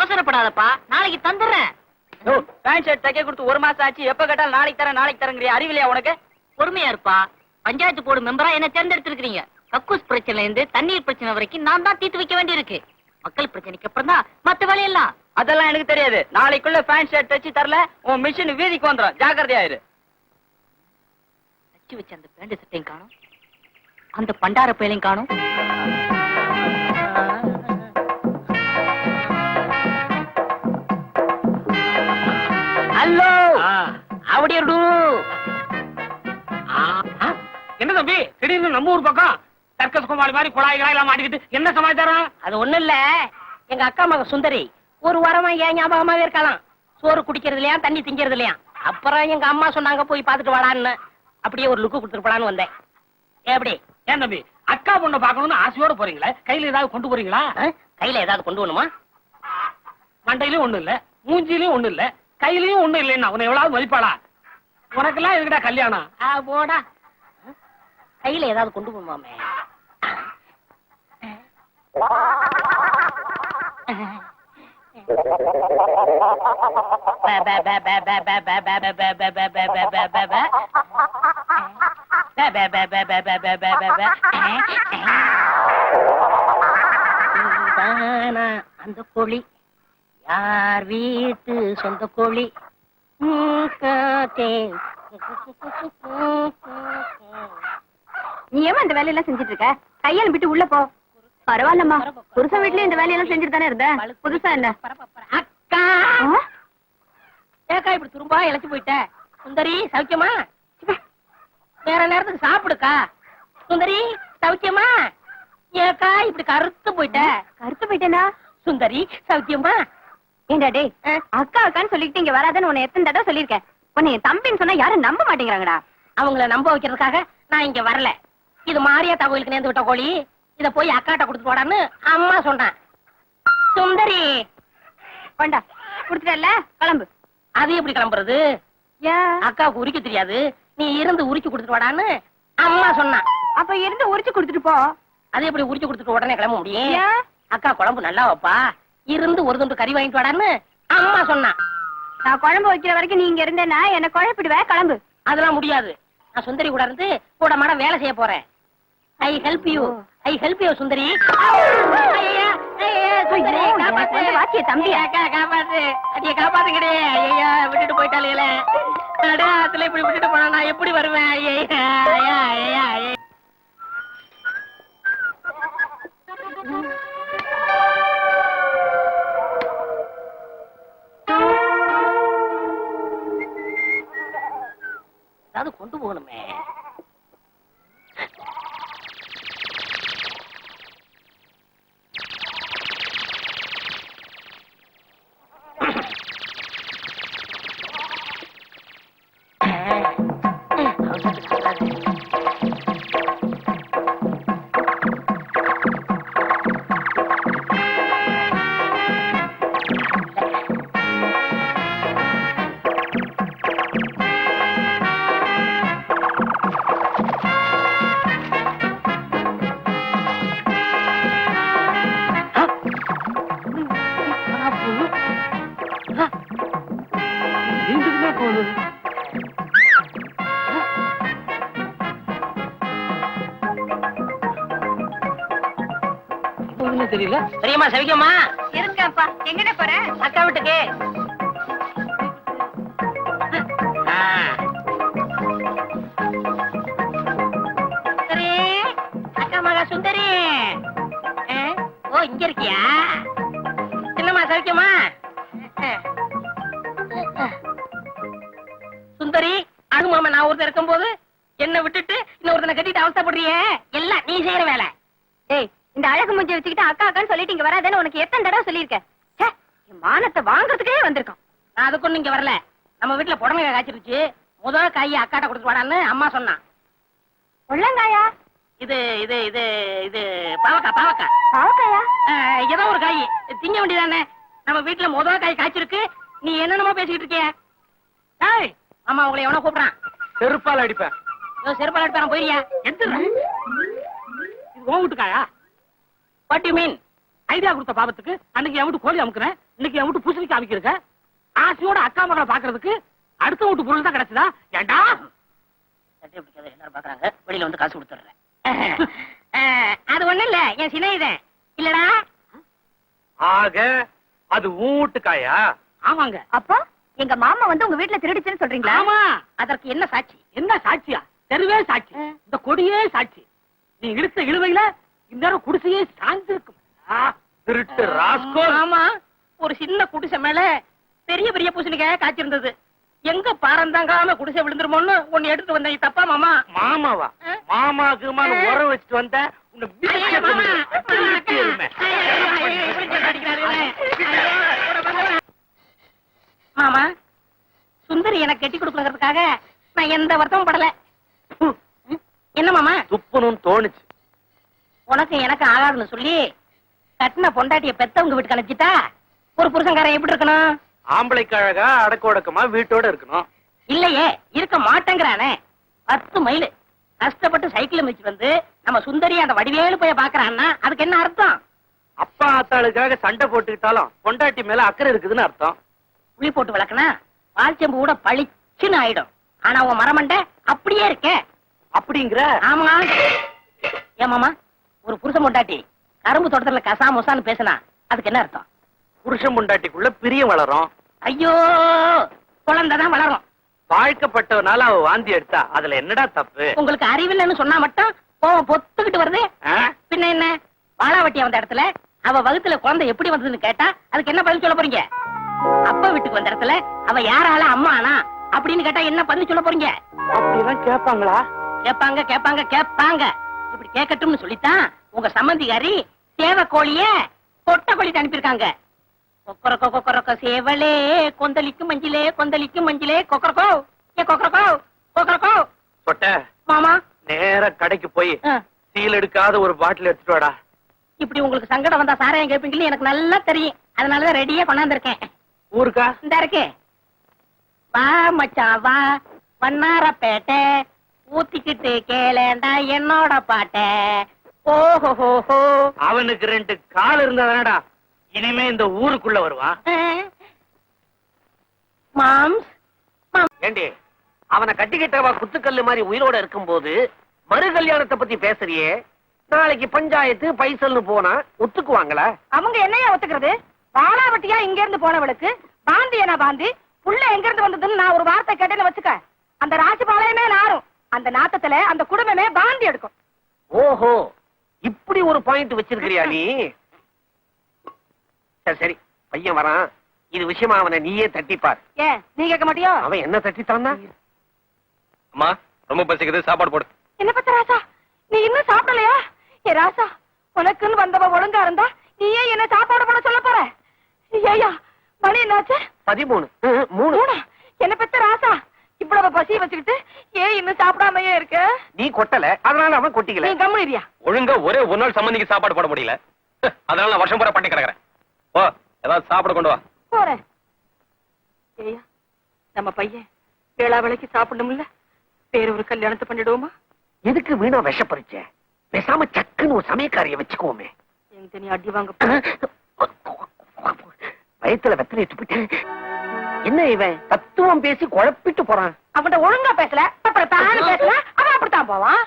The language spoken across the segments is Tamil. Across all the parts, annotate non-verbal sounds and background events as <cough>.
அவசரப்படாதப்பா. நாளைக்கு தந்துடுறேன். பேண்ட் ஷர்ட் தைக்க கொடுத்து ஒரு மாசம் ஆச்சு. எப்ப கேட்டாலும் நாளைக்கு தரேன் நாளைக்கு தரேங்கிறியா அறிவிலையா உனக்கு? பொறுமையா இருப்பா. பஞ்சாயத்து போர்டு மெம்பரா என்ன தேர்ந்தெடுத்திருக்கீங்க கக்கூஸ் பிரச்சனைல இருந்து தண்ணீர் பிரச்சனை வரைக்கும் நான் தான் தீர்த்து வைக்க வேண்டியிருக்கு. மக்கள் பிரச்சனைக்கு அப்புறம் தான் மத்த வேலையெல்லாம். அதெல்லாம் எனக்கு தெரியாது. நாளைக்குள்ள பேண்ட் ஷர்ட் தச்சு தரல. உன் மிஷின் வீதிக்கு வந்துடும் ஜாக்கிரதையா இரு தச்சு வச்ச அந்த பேண்ட் சட்டையும் காணும். அந்த பண்டார பயலையும் காணும். ஹலோ. அப்படியே என்ன தம்பி? திடீர்னு நம்ம ஊர் பக்கம் சர்க்கஸ் குமாரி மாதிரி குழாய் கிளாய் எல்லாம் மாட்டிக்கிட்டு என்ன சமாச்சாரம்? அது ஒண்ணும் இல்ல. எங்க அக்கா மக சுந்தரி ஒரு வாரமா ஏன் ஞாபகமாவே இருக்கலாம். சோறு குடிக்கிறது இல்லையா தண்ணி திங்கிறது இல்லையா அப்புறம் எங்க அம்மா சொன்னாங்க போய் பாத்துட்டு வாடான்னு. அப்படியே ஒரு லுக்கு கொடுத்துட்டு போலான்னு வந்தேன். எப்படி ஏன் தம்பி? அக்கா பொண்ணை பார்க்கணும்னு ஆசையோட போறீங்களே? கையில ஏதாவது கொண்டு போறீங்களா? கையில ஏதாவது கொண்டு வரணுமா? மண்டையிலயும் ஒண்ணு இல்ல மூஞ்சிலயும் ஒண்ணு இல்ல. கையிலயும் ஒண்ணு இல்லைன்னா உன்னை எவ்வளவு மதிப்பாளா? உனக்கு எல்லாம் எதுக்குடா கல்யாணம்? போடா. கையில ஏதாவது கொண்டு போமாமே. அந்த கோழி? யார் வீட்டு சொந்த கோழி. நீ ஏமா இந்த வேலையெல்லாம் செஞ்சுட்டு இருக்க கையால விட்டு உள்ள போ. பரவாயில்லம்மா. புருஷன் வீட்லயும் இந்த வேலையெல்லாம் செஞ்சுட்டு தானே இருந்த? புதுசா என்ன? அக்கா? ஏக்கா இப்படி துரும்பா இழைச்சு போயிட்ட. சுந்தரி சௌக்கியமா? வேற நேரத்துக்கு சாப்பிடுக்கா? சுந்தரி சௌக்கியமா? ஏக்கா இப்படி கருத்து போயிட்ட. கருத்து போயிட்டேனா? சுந்தரி சௌக்கியமா? ஏண்டா டேய்? அக்கா அக்கான்னு சொல்லிட்டு இங்க வராதன்னு உன்னை எத்தனை தடவை சொல்லியிருக்கேன். உன்னை என் தம்பின்னு சொன்னா யாரும் நம்ப மாட்டேங்கிறாங்கடா. அவங்கள நம்ப வைக்கிறதுக்காக நான் இங்க வரல. இது மாரியாத்தா கோயிலுக்கு நேர்ந்து விட்ட கோழி இத போய் அக்காட்ட கொடுத்துட்டு போடான்னு அம்மா சொன்னான். சுந்தரி! கொண்டா குடுத்துட்டல கிளம்பு. அது எப்படி கிளம்புறது? அக்காவுக்கு உரிக்க தெரியாது. நீ இருந்து உரிச்சு கொடுத்துட்டு வாடான்னு அம்மா சொன்னான். அப்ப இருந்து உரிச்சு கொடுத்துட்டு போ. அது எப்படி உரிச்சு கொடுத்துட்டு உடனே கிளம்ப முடியும்? அக்கா குழம்பு நல்லா வைப்பா. இருந்து ஒரு துண்டு கறி வாங்கிட்டு வாடான்னு அம்மா சொன்னான் நான் குழம்பு வைக்கிற வரைக்கும் நீ இங்க இருந்தேன்னா என்ன குழப்பிடுவ கிளம்பு. அதெல்லாம் முடியாது. நான் சுந்தரி கூட இருந்து கூட மாட வேலை செய்ய போறேன். I help you I help you Sundari. ஐயோ, எனக்கு காப்பாத்து. தம்பி. அக்கா, காப்பாத்து. காப்பாத்துக்கடே ஐயா விட்டுட்டு போயிட்டாளுங்களே நடு ஆத்துல இப்படி விட்டுட்டு போனா நான் எப்படி வருவேன்? ஐயா ஐயா ஐயா ஐயா கொண்டு போகணுமே. தெரியல சரியாம்மா சவிக்கம்மா இருக்கேன்ப்பா எங்கட போற? அக்கா வீட்டுக்கு. அக்கா மகா சுந்தரி? ஓ இங்க இருக்கியா? என்னம்மா சவிக்கம்மா சுந்தரி அது மாமா நான் ஒருத்தர் இருக்கும்போது என்ன விட்டுட்டு இன்னொருத்தனை கட்டிட்டு அவஸ்தைப்படுறியே? எல்லாம் நீ செய்யற வேலை. டேய் இந்த அழகு மூஞ்சி வச்சுக்கிட்டு அக்கா அக்கான்னு சொல்லிட்டு இங்க வராதேன்னு உனக்கு எத்தனை தடவை சொல்லியிருக்கேன் என் மானத்தை வாங்குறதுக்கே வந்திருக்கான். நான் அதுக்கு ஒண்ணும் இங்க வரல. நம்ம வீட்டுல புடலங்காய் காய்ச்சிருச்சு. முதல் காய் அக்காட்ட கொடுத்து வாடான்னு அம்மா சொன்னான் உள்ளங்காயா? இது இது இது இது பாவக்காய் பாவக்காய். பாவக்காயா? ஏதோ ஒரு காய். திங்க வேண்டியதானே? நம்ம வீட்டுல முதல் காய் காய்ச்சிருக்கு. நீ என்னென்னமோ பேசிக்கிட்டு இருக்கிய? ஏய் அம்மா உங்களை எவனோ கூப்பிடுறான். செருப்பால் அடிப்பேன். செருப்பால் எடுப்பாரன் போயிரியா எந்த இது வீட்டுக்காயா? வாட் யூ மீன் ஐடியா கொடுத்த பாபத்துக்கு அன்னைக்கு என் வீட்டு கோழி அமுக்குறேன். இன்னைக்கு என் வீட்டு பூசணிக்கு அமைக்கிருக்க ஆசையோட அக்கா மகளை பாக்குறதுக்கு அடுத்த வீட்டு பொருள் தான் கிடைச்சதா? ஏண்டா? பாக்குறாங்க வெளியில வந்து காசு கொடுத்துறேன். <laughs> அது ஒண்ணு இல்ல. என் சின்ன இதன் இல்லடா. ஆக அது உன் வீட்டுக்காயா? ஆமாங்க. அப்போ எங்க மாமா வந்து உங்க வீட்டுல திருடிச்சுன்னு சொல்றீங்களா? ஆமா. அதற்கு என்ன சாட்சி? என்ன சாட்சியா? தெருவே சாட்சி. இந்த கொடியே சாட்சி. நீ இழுத்த இழுவையில இந்நேரம் குடிசையே சாஞ்சிருக்கும் ஆ, திருட்டு ராஸ்கோ ஆமா. ஒரு சின்ன குடிசை மேல பெரிய பெரிய பூசணிக்காய காய்ச்சிருந்தது. எங்க பாரந்தாங்காம குடிசை விழுந்துருமோன்னு ஒன்னு எடுத்துட்டு வந்தேன். தப்பா மாமா? மாமாவா? மாமா உரம் வச்சுட்டு வந்த மாமா. சுந்தரி எனக்கு கட்டி கொடுக்கறதுக்காக நான் எந்த வருத்தமும் படல. என்ன மாமா? துப்புனும் தோணுச்சு. உனக்கு எனக்கு ஆகாதுன்னு சொல்லி கட்டின பொண்டாட்டிய பெத்தவங்க வீட்டுக்கு அனுப்பிச்சிட்டா ஒரு புருஷன்காரன் எப்படி இருக்கணும்? ஆம்பளைக்கு அழகா அடக்க ஒடக்கமா வீட்டோட இருக்கணும். இல்லையே இருக்க மாட்டேங்கிறானே. பத்து மைல். கஷ்டப்பட்டு சைக்கிள் மிச்சு வந்து நம்ம சுந்தரி அந்த வடிவேலு போய் பாக்குறான்னா அதுக்கு என்ன அர்த்தம்? அப்பா ஆத்தாளுக்காக சண்டை போட்டுக்கிட்டாலும் பொண்டாட்டி மேல அக்கறை இருக்குதுன்னு அர்த்தம். புளி போட்டு விளக்குனா பால் செம்பு கூட பளிச்சுன்னு ஆயிடும். ஆனா உன் மரமண்டை அப்படியே இருக்கே. அப்படிங்கிற? ஆமா. ஏன் மாமா? ஒரு புருஷன் பொண்டாட்டி கரும்பு தோட்டத்துல கசா முசான்னு பேசினா அதுக்கு என்ன அர்த்தம்? புருஷன் பொண்டாட்டிக்குள்ள பிரியம் வளரும். ஐயோ குழந்தைதான் வளரும். வாழ்க்கப்பட்டவனால அவ வாந்தி எடுத்தா அதுல என்னடா தப்பு? உங்களுக்கு அறிவில்லைன்னு சொன்னா மட்டும் கோவம் பொத்துக்கிட்டு வருது? பின்ன என்ன? வாழாவட்டி வந்த இடத்துல அவ வகுத்துல குழந்தை எப்படி வந்ததுன்னு கேட்டா அதுக்கு என்ன பதில் சொல்ல போறீங்க? அப்பா வீட்டுக்கு வந்த இடத்துல அவ யாரால அம்மா ஆனா அப்படின்னு கேட்டா என்ன பதில் சொல்ல போறீங்க? அப்படிலாம் கேட்பாங்களா? கேப்பாங்க கேப்பாங்க கேப்பாங்க இப்படி கேட்கட்டும்னு சொல்லித்தான் உங்க சம்மந்திகாரி சேவ கோழிய கொட்ட கோழி அனுப்பியிருக்காங்க கொக்கரக்கோ கொக்கரக்கோ சேவலே கொந்தளிக்கும் மஞ்சிலே கொந்தளிக்கும் மஞ்சிலே கொக்கரக்கோ ஏ கொக்கரக்கோ கொக்கரக்கோ சொட்ட மாமா. நேரா கடைக்கு போய் சீல் எடுக்காத ஒரு பாட்டில் எடுத்துட்டு வாடா. இப்படி உங்களுக்கு சங்கடம் வந்தா சாராயம் கேட்பீங்கன்னு எனக்கு நல்லா தெரியும். அதனாலதான் ரெடியா கொண்டாந்துருக்கேன். ஊருக்கா? இந்த இருக்கே. வா மச்சான் வா. வண்ணாரப்பேட்டை ஊத்திக்கிட்டு கேளேண்டா என்னோட பாட்ட. ஓஹோ அவனுக்கு ரெண்டு கால் இருந்தாதானடா. இனிமே இந்த ஊருக்குள்ள வருவான் மாம்ஸ் ஏண்டி அவனை கட்டிக்கிட்டவா குத்துக்கல்லு மாதிரி உயிரோட இருக்கும்போது மறு கல்யாணத்தை பத்தி பேசுறியே? நாளைக்கு பஞ்சாயத்து பைசல்னு போனா ஒத்துக்குவாங்களா? அவங்க என்னையா ஒத்துக்கிறது? வாழாவட்டியா இங்க இருந்து போனவளுக்கு? பாந்தி என்ன பாந்தி புள்ள எங்க இருந்து வந்ததுன்னு நான் ஒரு வார்த்தை கேட்டேன்னு வச்சுக்க. அந்த ராஜபாளையமே நாரும். அந்த நாத்தத்துல அந்த குடும்பமே பாந்தி எடுக்கும். ஓஹோ இப்படி ஒரு பாயிண்ட் வச்சிருக்கிறியா நீ? சரி சரி பையன் வரான். இது விஷயமா அவனை நீயே தட்டிப்பார். ஏன் நீ கேட்க மாட்டியோ? அவன் என்ன தட்டித்தான்னா அம்மா ரொம்ப பசிக்குது சாப்பாடு போடு. என்ன பத்த ராசா? நீ இன்னும் சாப்பிடலையா? ஏ ராசா உனக்குன்னு வந்தவ ஒழுங்கா இருந்தா நீ ஏன் என்ன சாப்பாடு போட சொல்ல போற? ஏயா மணி என்னாச்சு? பதிமூணு. மூணா? என்ன பெத்த ராசா? இவ்வளவு பசி வச்சுக்கிட்டு ஏன் இன்னும் சாப்பிடாமயே இருக்க? நீ கொட்டல. அதனால அவன் நீ கொட்டிக்கல கம்முனிரியா ஒழுங்கா ஒரே ஒரு நாள் சம்மந்திக்கு சாப்பாடு போட முடியல. அதனால நான் வருஷம் பூரா பட்டி கிடக்குறேன். ஓ ஏதாவது சாப்பாடு கொண்டு வா. போறேன். ஏயா நம்ம பையன் வேளா வேலைக்கு சாப்பிடணும்ல? வேற ஒரு கல்யாணத்தை பண்ணிடுவோமா? எதுக்கு வீணா விஷ பறிச்ச பேசாம சக்குன்னு ஒரு சமயக்காரிய வச்சுக்குவோமே. எங்க நீ அடி வாங்க. வயத்துல வெத்தலை துப்பிட்டு. என்ன இவன்? தத்துவம் பேசி குழப்பிட்டு போறான். அவன்கிட்ட ஒழுங்கா பேசல. அப்புறம் தானே பேசல? அவன் அப்படித்தான் போவான்.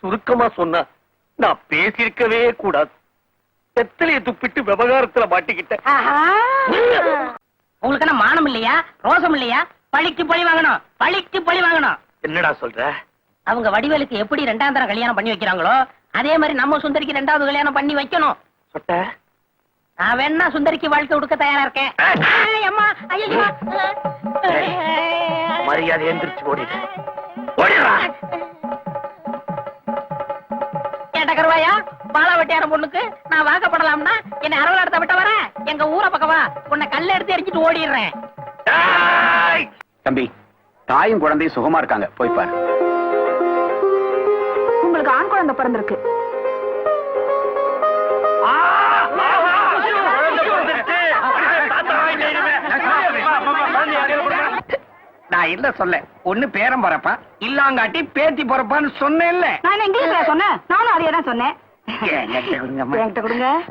சுருக்கமா சொன்னா நான் பேசியிருக்கவே கூடாது. வெத்தலையை துப்பிட்டு விவகாரத்துல மாட்டிக்கிட்டேன். உங்களுக்கு என்ன மானம் இல்லையா? ரோசம் இல்லையா? பழிக்கு பழி வாங்கணும். பழிக்கு பழி வாங்கணும். என்னடா சொல்ற? அவங்க வடிவேலுக்கு எப்படி ரெண்டாம் தரம் கல்யாணம் பண்ணி வைக்கிறாங்களோ அதே மாதிரி நம்ம சுந்தரிக்கு ரெண்டாவது கல்யாணம் பண்ணி வைக்கணும். சொட்ட. நான் வேணா சுந்தரிக்கு வாழ்க்கை கொடுக்க தயாரா இருக்கேன். மரியாதை எந்திரிச்சு ஓடிடு ஓடிடுறா. கேட்ட கருவாயா பாலாவட்டியார பொண்ணுக்கு நான் வாக்கப்படலாம்னா என்ன அரவல் இடத்த விட்ட வர. எங்க ஊரை பக்கம் வா. உன்னை கல்ல எடுத்து எரிஞ்சிட்டு ஓடிடுறேன்! தம்பி தாயும் குழந்தையும் சுகமா இருக்காங்க. போய் பாரு. உங்களுக்கு ஆண் குழந்தை பிறந்திருக்கு. நான் இல்ல சொல்ல ஒண்ணு பேரம் பரப்பா இல்லாங்காட்டி பேத்தி பரப்பான்னு சொன்னேன்ல நான் எங்க சொன்னேன் நானும் அதே தான் சொன்னேன்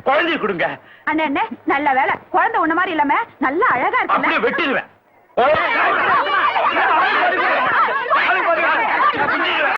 குழந்தை கொடுங்க அண்ணே நல்ல வேலை குழந்தை உன்ன மாதிரி இல்லாம நல்ல அழகா இருக்கு வெட்டிடுவேன்